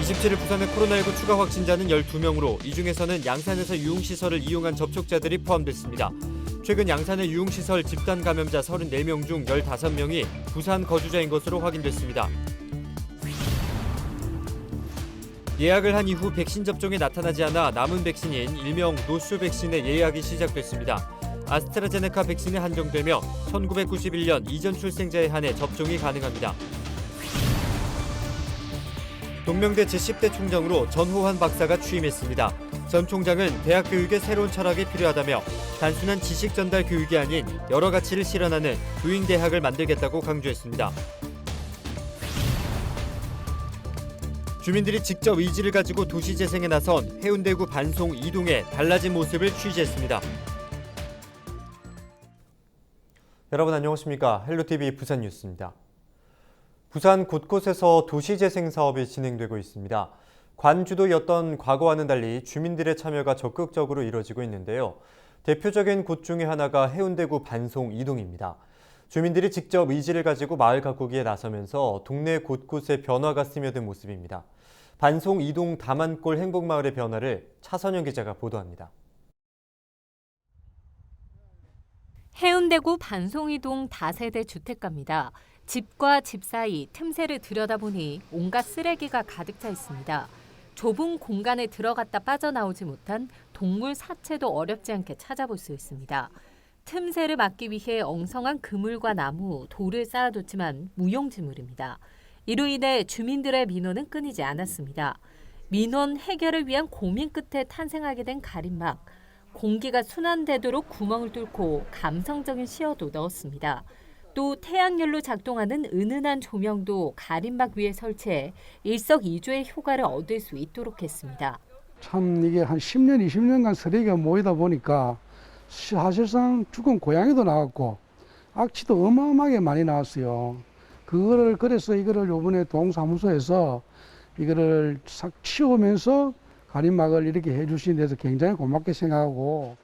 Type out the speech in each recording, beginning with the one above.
27일 부산의 코로나19 추가 확진자는 12명으로 이 중에서는 양산에서 유흥시설을 이용한 접촉자들이 포함됐습니다. 최근 양산의 유흥시설 집단 감염자 34명 중 15명이 부산 거주자인 것으로 확인됐습니다. 예약을 한 이후 백신 접종에 나타나지 않아 남은 백신인 일명 노쇼 백신의 예약이 시작됐습니다. 아스트라제네카 백신이 한정되며 1991년 이전 출생자에 한해 접종이 가능합니다. 동명대 제10대 총장으로 전호환 박사가 취임했습니다. 전 총장은 대학 교육의 새로운 철학이 필요하다며 단순한 지식 전달 교육이 아닌 여러 가치를 실현하는 부잉 대학을 만들겠다고 강조했습니다. 주민들이 직접 의지를 가지고 도시 재생에 나선 해운대구 반송 이동의 달라진 모습을 취재했습니다. 여러분 안녕하십니까? 헬로티비 부산 뉴스입니다. 부산 곳곳에서 도시재생 사업이 진행되고 있습니다. 관주도였던 과거와는 달리 주민들의 참여가 적극적으로 이뤄지고 있는데요. 대표적인 곳 중에 하나가 해운대구 반송 이동입니다. 주민들이 직접 의지를 가지고 마을 가꾸기에 나서면서 동네 곳곳에 변화가 스며든 모습입니다. 반송 이동 다만골 행복마을의 변화를 차선영 기자가 보도합니다. 해운대구 반송이동 다세대 주택가입니다. 집과 집 사이 틈새를 들여다보니 온갖 쓰레기가 가득 차 있습니다. 좁은 공간에 들어갔다 빠져나오지 못한 동물 사체도 어렵지 않게 찾아볼 수 있습니다. 틈새를 막기 위해 엉성한 그물과 나무, 돌을 쌓아뒀지만 무용지물입니다. 이로 인해 주민들의 민원은 끊이지 않았습니다. 민원 해결을 위한 고민 끝에 탄생하게 된 가림막. 공기가 순환되도록 구멍을 뚫고 감성적인 시어도 넣었습니다. 또 태양열로 작동하는 은은한 조명도 가림막 위에 설치해 일석이조의 효과를 얻을 수 있도록 했습니다. 참 이게 한 10년, 20년간 쓰레기가 모이다 보니까 사실상 죽은 고양이도 나왔고 악취도 어마어마하게 많이 나왔어요. 그거를 그래서 이거를 요번에 동사무소에서 이거를 싹 치우면서 가림막을 이렇게 해주신 데서 굉장히 고맙게 생각하고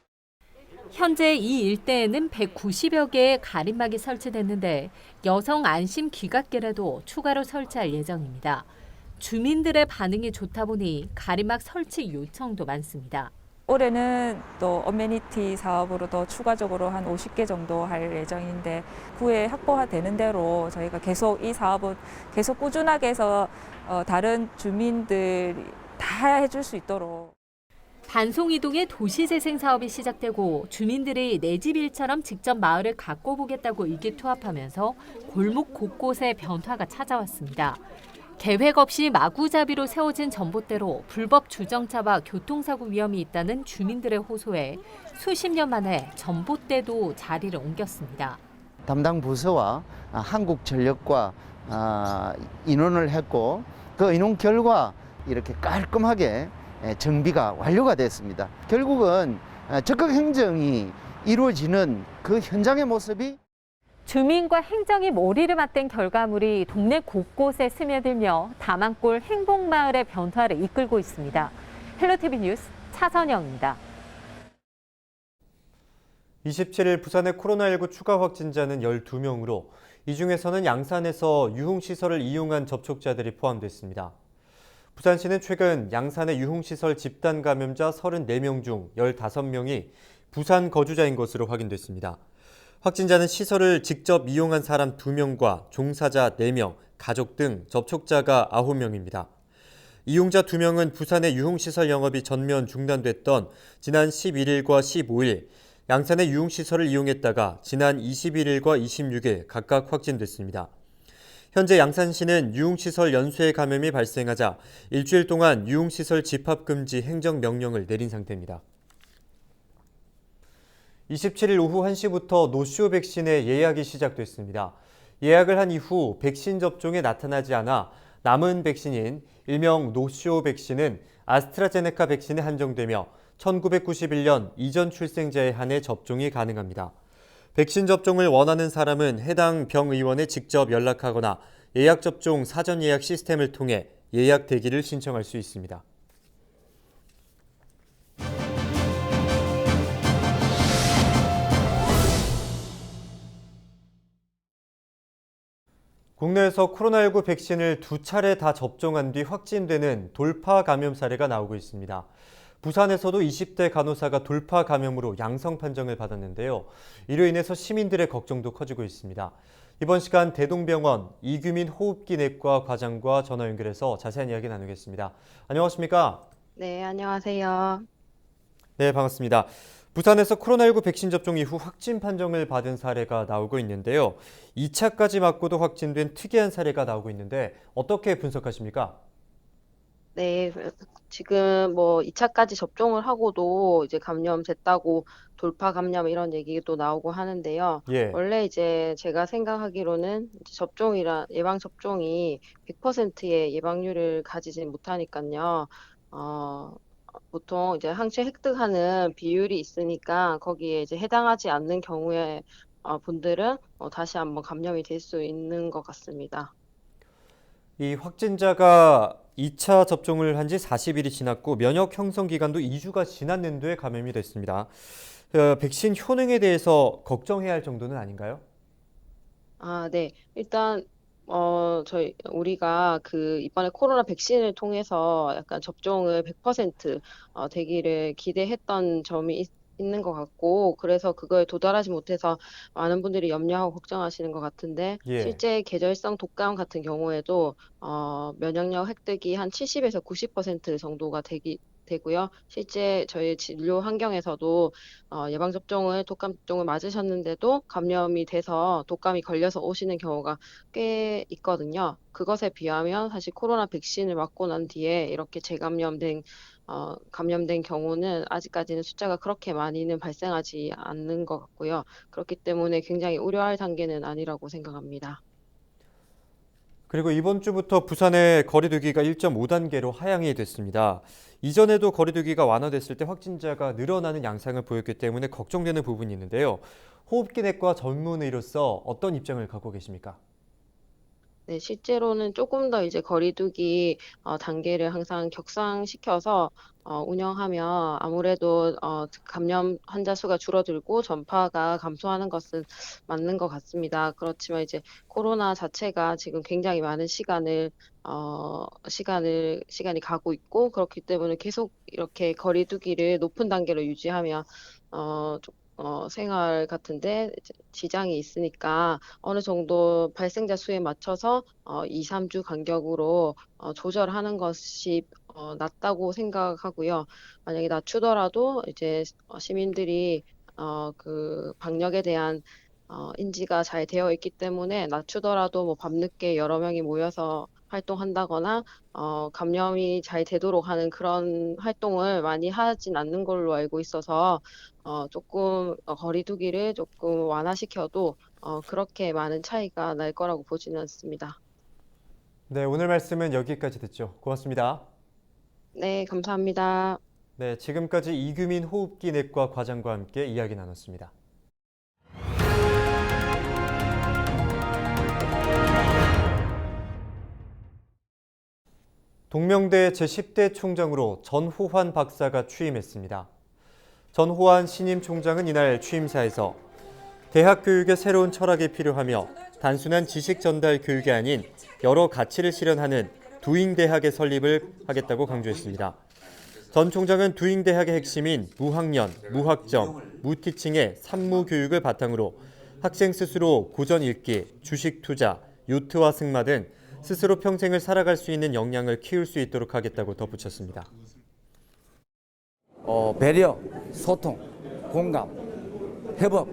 현재 이 일대에는 190여 개의 가림막이 설치됐는데 여성 안심 귀갓길에도 추가로 설치할 예정입니다. 주민들의 반응이 좋다 보니 가림막 설치 요청도 많습니다. 올해는 또 어메니티 사업으로 더 추가적으로 한 50개 정도 할 예정인데 구에 확보되는 대로 저희가 계속 이 사업은 계속 꾸준하게 해서 어, 다른 주민들이 다 해줄 수 있도록 반송 이동의 도시 재생 사업이 시작되고 주민들이 내 집 일처럼 직접 마을을 가꿔보겠다고 의기투합하면서 골목 곳곳에 변화가 찾아왔습니다. 계획 없이 마구잡이로 세워진 전봇대로 불법 주정차와 교통사고 위험이 있다는 주민들의 호소에 수십 년 만에 전봇대도 자리를 옮겼습니다. 담당 부서와 아, 한국전력과 아, 인원을 했고 그 인원 결과 이렇게 깔끔하게 예, 정비가 완료가 됐습니다. 결국은 아, 적극 행정이 이루어지는 그 현장의 모습이 주민과 행정이 머리를 맞댄 결과물이 동네 곳곳에 스며들며 다만골 행복마을의 변화를 이끌고 있습니다. 헬로티비 뉴스 차선영입니다. 27일 부산의 코로나19 추가 확진자는 12명으로 이 중에서는 양산에서 유흥시설을 이용한 접촉자들이 포함됐습니다. 부산시는 최근 양산의 유흥시설 집단 감염자 34명 중 15명이 부산 거주자인 것으로 확인됐습니다. 확진자는 시설을 직접 이용한 사람 2명과 종사자 4명, 가족 등 접촉자가 9명입니다. 이용자 2명은 부산의 유흥시설 영업이 전면 중단됐던 지난 11일과 15일 양산의 유흥시설을 이용했다가 지난 21일과 26일 각각 확진됐습니다. 현재 양산시는 유흥시설 연쇄 감염이 발생하자 일주일 동안 유흥시설 집합금지 행정명령을 내린 상태입니다. 27일 오후 1시부터 노쇼 백신의 예약이 시작됐습니다. 예약을 한 이후 백신 접종에 나타나지 않아 남은 백신인 일명 노쇼 백신은 아스트라제네카 백신에 한정되며 1991년 이전 출생자에 한해 접종이 가능합니다. 백신 접종을 원하는 사람은 해당 병 의원에 직접 연락하거나 예약 접종 사전 예약 시스템을 통해 예약 대기를 신청할 수 있습니다. 국내에서 코로나19 백신을 두 차례 다 접종한 뒤 확진되는 돌파 감염 사례가 나오고 있습니다. 부산에서도 20대 간호사가 돌파 감염으로 양성 판정을 받았는데요. 이로 인해서 시민들의 걱정도 커지고 있습니다. 이번 시간 대동병원 이규민 호흡기 내과 과장과 전화 연결해서 자세한 이야기 나누겠습니다. 안녕하십니까? 네, 안녕하세요. 네, 반갑습니다. 부산에서 코로나19 백신 접종 이후 확진 판정을 받은 사례가 나오고 있는데요. 2차까지 맞고도 확진된 특이한 사례가 나오고 있는데 어떻게 분석하십니까? 네, 그- 지금 뭐 2차까지 접종을 하고도 이제 감염 됐다고 돌파 감염 이런 얘기도 나오고 하는데요. 예. 원래 이제 제가 생각하기로는 이제 접종이라 예방 접종이 100%의 예방률을 가지진 못하니까요. 어, 보통 이제 항체 획득하는 비율이 있으니까 거기에 이제 해당하지 않는 경우에 어, 분들은 어, 다시 한번 감염이 될 수 있는 것 같습니다. 이 확진자가 2차 접종을 한 지 40일이 지났고 면역 형성 기간도 2주가 지났는데 감염이 됐습니다. 어, 백신 효능에 대해서 걱정해야 할 정도는 아닌가요? 아, 네. 일단, 어, 저희, 우리가 그, 이번에 코로나 백신을 통해서 약간 접종을 100% 어, 되기를 기대했던 점이 있, 있는 것 같고, 그래서 그거에 도달하지 못해서 많은 분들이 염려하고 걱정하시는 것 같은데, 예. 실제 계절성 독감 같은 경우에도, 어, 면역력 획득이 한 70에서 90% 정도가 되기, 되고요. 실제 저희 진료 환경에서도 어, 예방접종을, 독감 접종을 맞으셨는데도 감염이 돼서 독감이 걸려서 오시는 경우가 꽤 있거든요. 그것에 비하면 사실 코로나 백신을 맞고 난 뒤에 이렇게 재감염된, 어, 감염된 경우는 아직까지는 숫자가 그렇게 많이는 발생하지 않는 것 같고요. 그렇기 때문에 굉장히 우려할 단계는 아니라고 생각합니다. 그리고 이번 주부터 부산의 거리두기가 1.5단계로 하향이 됐습니다. 이전에도 거리두기가 완화됐을 때 확진자가 늘어나는 양상을 보였기 때문에 걱정되는 부분이 있는데요. 호흡기 내과 전문의로서 어떤 입장을 갖고 계십니까? 네, 실제로는 조금 더 이제 거리두기 어, 단계를 항상 격상시켜서 어, 운영하면 아무래도 어, 감염 환자 수가 줄어들고 전파가 감소하는 것은 맞는 것 같습니다. 그렇지만 이제 코로나 자체가 지금 굉장히 많은 시간을 어, 시간을 시간이 가고 있고 그렇기 때문에 계속 이렇게 거리두기를 높은 단계로 유지하면 어, 좀, 어, 생활 같은데 지장이 있으니까 어느 정도 발생자 수에 맞춰서 어, 2, 3주 간격으로 어, 조절하는 것이 어, 낫다고 생각하고요. 만약에 낮추더라도 이제 어, 시민들이 어, 그 방역에 대한 어, 인지가 잘 되어 있기 때문에 낮추더라도 뭐 밤늦게 여러 명이 모여서 활동한다거나 어, 감염이 잘 되도록 하는 그런 활동을 많이 하진 않는 걸로 알고 있어서 어, 조금 어, 거리두기를 조금 완화시켜도 어, 그렇게 많은 차이가 날 거라고 보지는 않습니다. 네, 오늘 말씀은 여기까지 듣죠. 고맙습니다. 네, 감사합니다. 네, 지금까지 이규민 호흡기 내과 과장과 함께 이야기 나눴습니다. 동명대 제10대 총장으로 전호환 박사가 취임했습니다. 전호환 신임 총장은 이날 취임사에서 대학 교육의 새로운 철학이 필요하며 단순한 지식 전달 교육이 아닌 여러 가치를 실현하는 두잉 대학의 설립을 하겠다고 강조했습니다. 전 총장은 두잉 대학의 핵심인 무학년, 무학점, 무티칭의 산무 교육을 바탕으로 학생 스스로 고전 읽기, 주식 투자, 요트와 승마 등 스스로 평생을 살아갈 수 있는 역량을 키울 수 있도록 하겠다고 덧붙였습니다. 어, 배려, 소통, 공감, 협업,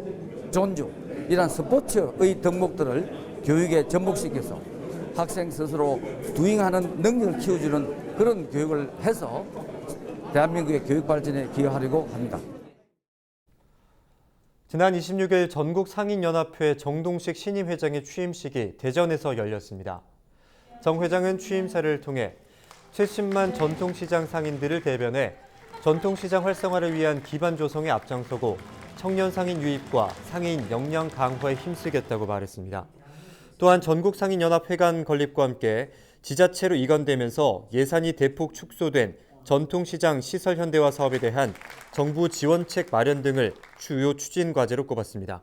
존중 이런 스포츠의 덕목들을 교육에 접목시켜서 학생 스스로 두잉하는 능력을 키워주는 그런 교육을 해서 대한민국의 교육 발전에 기여하려고 합니다. 지난 26일 전국 상인연합회 정동식 신임 회장의 취임식이 대전에서 열렸습니다. 정 회장은 취임사를 통해 70만 전통시장 상인들을 대변해 전통시장 활성화를 위한 기반 조성에 앞장서고 청년 상인 유입과 상인 역량 강화에 힘쓰겠다고 말했습니다. 또한 전국 상인연합회관 건립과 함께 지자체로 이관되면서 예산이 대폭 축소된 전통시장 시설 현대화 사업에 대한 정부 지원책 마련 등을 주요 추진 과제로 꼽았습니다.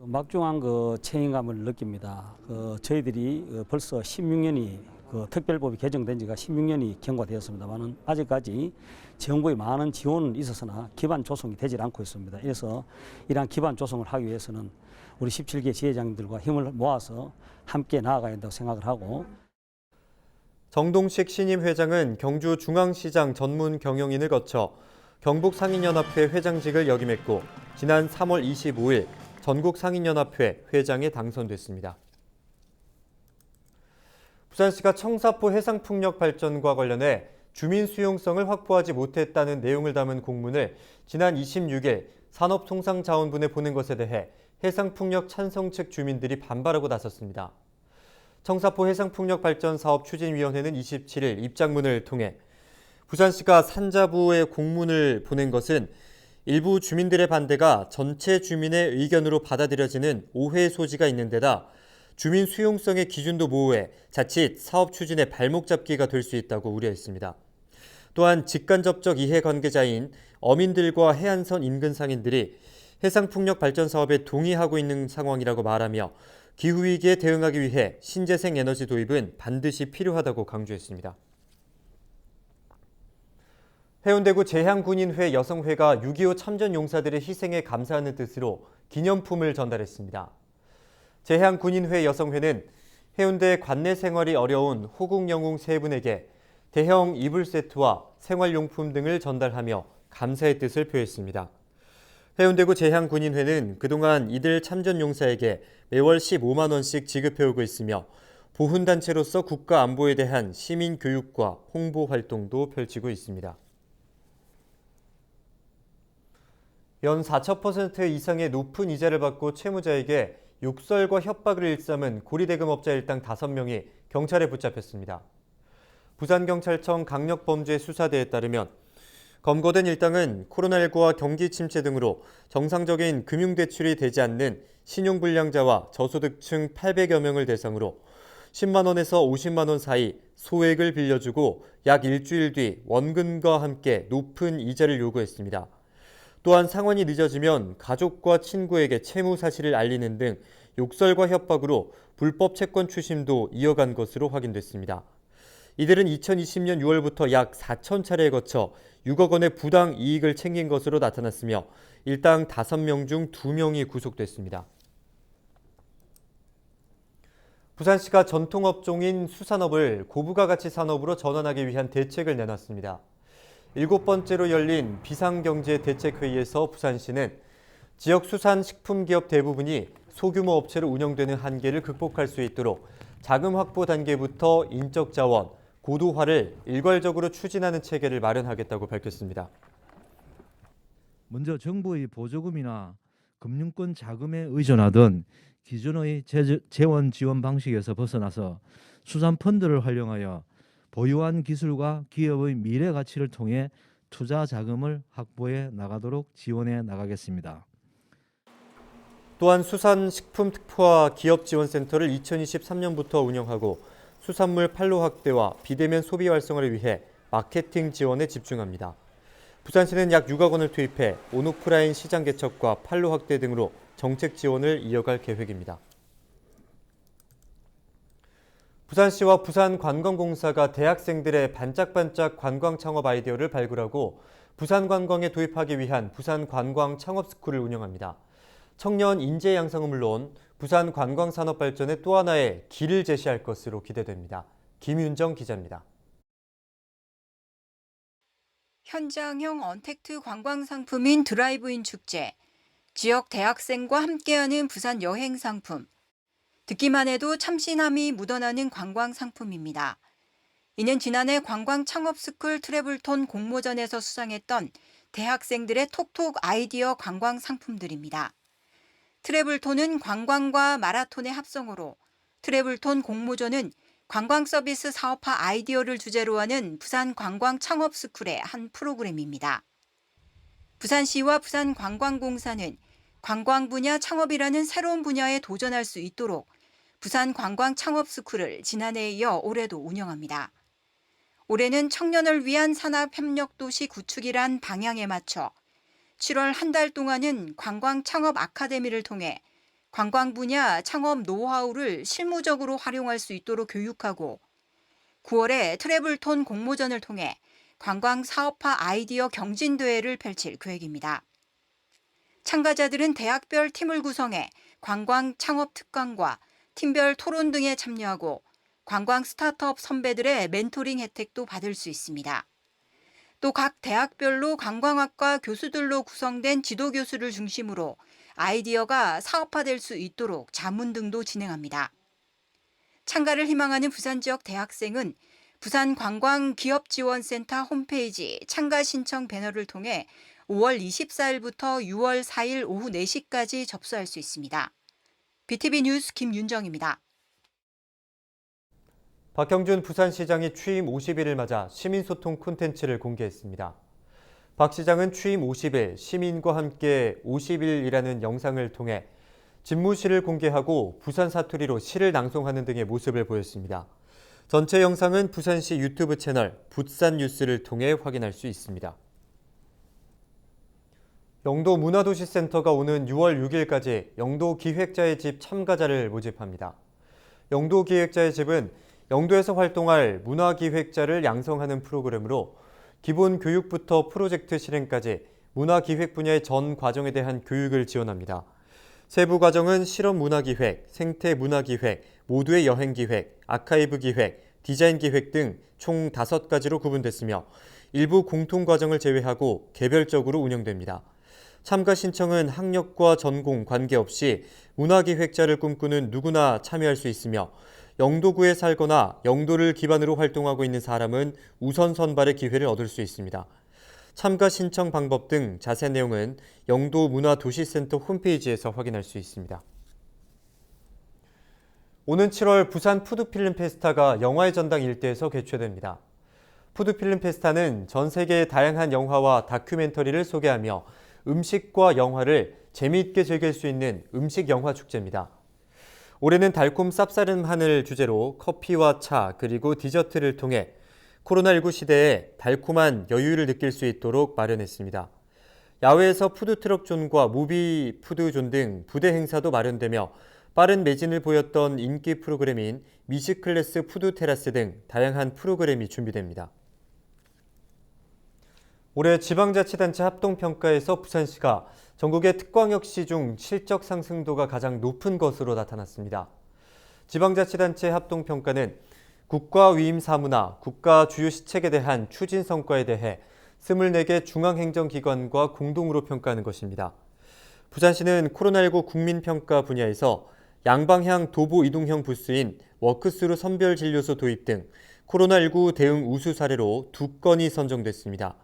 막중한 그 책임감을 느낍니다. 그 저희들이 어, 벌써 16년이 그 특별법이 개정된 지가 16년이 경과되었습니다만은 아직까지 정부의 많은 지원은 있었으나 기반 조성이 되질 않고 있습니다. 그래서 이러한 기반 조성을 하기 위해서는 우리 17개 지회장들과 힘을 모아서 함께 나아가야 한다고 생각을 하고 정동식 신임 회장은 경주 중앙시장 전문 경영인을 거쳐 경북상인연합회 회장직을 역임했고 지난 3월 25일 전국 상인연합회 회장에 당선됐습니다. 부산시가 청사포 해상풍력 발전과 관련해 주민 수용성을 확보하지 못했다는 내용을 담은 공문을 지난 26일 산업통상자원부에 보낸 것에 대해 해상풍력 찬성 측 주민들이 반발하고 나섰습니다. 청사포 해상풍력 발전 사업 추진위원회는 27일 입장문을 통해 부산시가 산자부에 공문을 보낸 것은 일부 주민들의 반대가 전체 주민의 의견으로 받아들여지는 오해의 소지가 있는 데다 주민 수용성의 기준도 모호해 자칫 사업 추진의 발목 잡기가 될 수 있다고 우려했습니다. 또한 직간접적 이해관계자인 어민들과 해안선 인근 상인들이 해상풍력 발전 사업에 동의하고 있는 상황이라고 말하며 기후위기에 대응하기 위해 신재생 에너지 도입은 반드시 필요하다고 강조했습니다. 해운대구 재향군인회 여성회가 6.25 참전 용사들의 희생에 감사하는 뜻으로 기념품을 전달했습니다. 재향군인회 여성회는 해운대 관내 생활이 어려운 호국 영웅 세 분에게 대형 이불 세트와 생활용품 등을 전달하며 감사의 뜻을 표했습니다. 해운대구 재향군인회는 그동안 이들 참전 용사에게 매월 15만 원씩 지급해오고 있으며 보훈단체로서 국가 안보에 대한 시민 교육과 홍보 활동도 펼치고 있습니다. 연4.0% 이상의 높은 이자를 받고 채무자에게 욕설과 협박을 일삼은 고리대금업자 일당 5명이 경찰에 붙잡혔습니다. 부산경찰청 강력범죄수사대에 따르면 검거된 일당은 코로나19와 경기 침체 등으로 정상적인 금융대출이 되지 않는 신용불량자와 저소득층 800여 명을 대상으로 10만 원에서 50만 원 사이 소액을 빌려주고 약 일주일 뒤 원금과 함께 높은 이자를 요구했습니다. 또한 상환이 늦어지면 가족과 친구에게 채무 사실을 알리는 등 욕설과 협박으로 불법 채권 추심도 이어간 것으로 확인됐습니다. 이들은 2020년 6월부터 약 4천 차례에 거쳐 6억 원의 부당 이익을 챙긴 것으로 나타났으며 일당 5명 중 2명이 구속됐습니다. 부산시가 전통업종인 수산업을 고부가 가치 산업으로 전환하기 위한 대책을 내놨습니다. 일곱 번째로 열린 비상경제 대책회의에서 부산시는 지역 수산 식품 기업 대부분이 소규모 업체로 운영되는 한계를 극복할 수 있도록 자금 확보 단계부터 인적 자원, 고도화를 일괄적으로 추진하는 체계를 마련하겠다고 밝혔습니다. 먼저 정부의 보조금이나 금융권 자금에 의존하던 기존의 재- 재원 지원 방식에서 벗어나서 수산 펀드를 활용하여 보유한 기술과 기업의 미래 가치를 통해 투자 자금을 확보해 나가도록 지원해 나가겠습니다. 또한 수산식품특화 기업지원센터를 2023년부터 운영하고 수산물 판로 확대와 비대면 소비 활성화를 위해 마케팅 지원에 집중합니다. 부산시는 약 6억 원을 투입해 온오프라인 시장 개척과 판로 확대 등으로 정책 지원을 이어갈 계획입니다. 부산시와 부산관광공사가 대학생들의 반짝반짝 관광 창업 아이디어를 발굴하고 부산 관광에 도입하기 위한 부산 관광 창업 스쿨을 운영합니다. 청년 인재 양성은 물론 부산 관광 산업 발전의 또 하나의 길을 제시할 것으로 기대됩니다. 김윤정 기자입니다. 현장형 언택트 관광 상품인 드라이브인 축제, 지역 대학생과 함께하는 부산 여행 상품. 듣기만 해도 참신함이 묻어나는 관광 상품입니다. 이는 지난해 관광 창업 스쿨 트래블톤 공모전에서 수상했던 대학생들의 톡톡 아이디어 관광 상품들입니다. 트래블톤은 관광과 마라톤의 합성어로 트래블톤 공모전은 관광 서비스 사업화 아이디어를 주제로 하는 부산 관광 창업 스쿨의 한 프로그램입니다. 부산시와 부산관광공사는 관광 분야 창업이라는 새로운 분야에 도전할 수 있도록 부산 관광 창업 스쿨을 지난해에 이어 올해도 운영합니다. 올해는 청년을 위한 산업 협력 도시 구축이란 방향에 맞춰 7월 한 달 동안은 관광 창업 아카데미를 통해 관광 분야 창업 노하우를 실무적으로 활용할 수 있도록 교육하고 9월에 트래블톤 공모전을 통해 관광 사업화 아이디어 경진 대회를 펼칠 계획입니다. 참가자들은 대학별 팀을 구성해 관광 창업 특강과 팀별 토론 등에 참여하고 관광 스타트업 선배들의 멘토링 혜택도 받을 수 있습니다. 또 각 대학별로 관광학과 교수들로 구성된 지도 교수를 중심으로 아이디어가 사업화될 수 있도록 자문 등도 진행합니다. 참가를 희망하는 부산 지역 대학생은 부산 관광 기업 지원센터 홈페이지 참가 신청 배너를 통해 5월 24일부터 6월 4일 오후 4시까지 접수할 수 있습니다. BTV 뉴스 김윤정입니다. 박형준 부산시장이 취임 50일을 맞아 시민소통 콘텐츠를 공개했습니다. 박 시장은 취임 50일 시민과 함께 50일이라는 영상을 통해 집무실을 공개하고 부산 사투리로 시를 낭송하는 등의 모습을 보였습니다. 전체 영상은 부산시 유튜브 채널 붓산 뉴스를 통해 확인할 수 있습니다. 영도 문화도시센터가 오는 6월 6일까지 영도 기획자의 집 참가자를 모집합니다. 영도 기획자의 집은 영도에서 활동할 문화기획자를 양성하는 프로그램으로 기본 교육부터 프로젝트 실행까지 문화기획 분야의 전 과정에 대한 교육을 지원합니다. 세부 과정은 실험 문화기획, 생태 문화기획, 모두의 여행기획, 아카이브 기획, 디자인 기획 등 총 5가지로 구분됐으며 일부 공통 과정을 제외하고 개별적으로 운영됩니다. 참가 신청은 학력과 전공 관계없이 문화기획자를 꿈꾸는 누구나 참여할 수 있으며 영도구에 살거나 영도를 기반으로 활동하고 있는 사람은 우선 선발의 기회를 얻을 수 있습니다. 참가 신청 방법 등 자세한 내용은 영도 문화도시센터 홈페이지에서 확인할 수 있습니다. 오는 7월 부산 푸드필름 페스타가 영화의 전당 일대에서 개최됩니다. 푸드필름 페스타는 전 세계의 다양한 영화와 다큐멘터리를 소개하며 음식과 영화를 재미있게 즐길 수 있는 음식 영화 축제입니다. 올해는 달콤 쌉싸름 하늘 주제로 커피와 차 그리고 디저트를 통해 코로나19 시대에 달콤한 여유를 느낄 수 있도록 마련했습니다. 야외에서 푸드트럭 존과 무비 푸드존 등 부대 행사도 마련되며 빠른 매진을 보였던 인기 프로그램인 미식클래스 푸드 테라스 등 다양한 프로그램이 준비됩니다. 올해 지방자치단체 합동평가에서 부산시가 전국의 특광역시 중 실적 상승도가 가장 높은 것으로 나타났습니다. 지방자치단체 합동평가는 국가 위임 사무나 국가 주요 시책에 대한 추진 성과에 대해 24개 중앙행정기관과 공동으로 평가하는 것입니다. 부산시는 코로나19 국민평가 분야에서 양방향 도보 이동형 부스인 워크스루 선별 진료소 도입 등 코로나19 대응 우수 사례로 두 건이 선정됐습니다.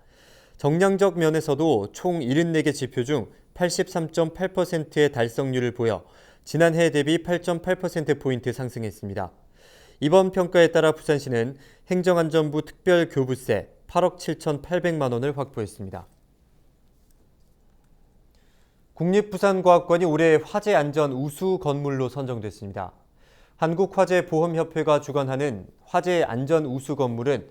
정량적 면에서도 총 74개 지표 중 83.8%의 달성률을 보여 지난해 대비 8.8%포인트 상승했습니다. 이번 평가에 따라 부산시는 행정안전부 특별교부세 8억 7,800만 원을 확보했습니다. 국립부산과학관이 올해 화재 안전 우수 건물로 선정됐습니다. 한국화재보험협회가 주관하는 화재 안전 우수 건물은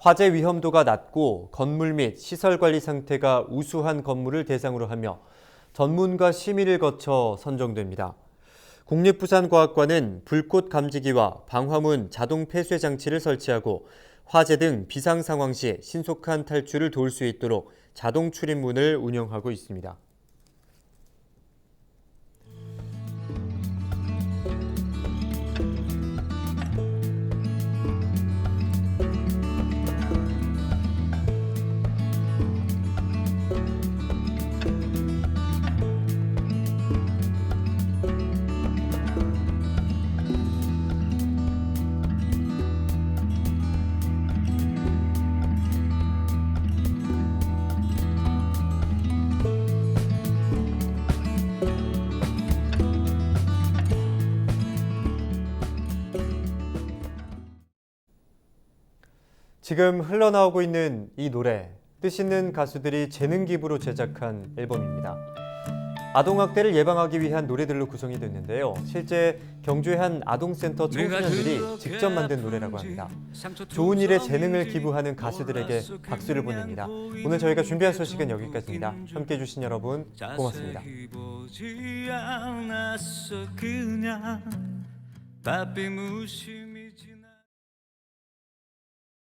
화재 위험도가 낮고 건물 및 시설 관리 상태가 우수한 건물을 대상으로 하며 전문가 심의를 거쳐 선정됩니다. 국립부산과학관은 불꽃 감지기와 방화문 자동 폐쇄 장치를 설치하고 화재 등 비상 상황 시 신속한 탈출을 도울 수 있도록 자동 출입문을 운영하고 있습니다. 지금 흘러나오고 있는 이 노래 뜻 있는 가수들이 재능 기부로 제작한 앨범입니다. 아동학대를 예방하기 위한 노래들로 구성이 됐는데요. 실제 경주의 한 아동센터 청소년들이 직접 만든 노래라고 합니다. 좋은 일에 재능을 기부하는 가수들에게 박수를 보냅니다. 오늘 저희가 준비한 소식은 여기까지입니다. 함께 해 주신 여러분 고맙습니다.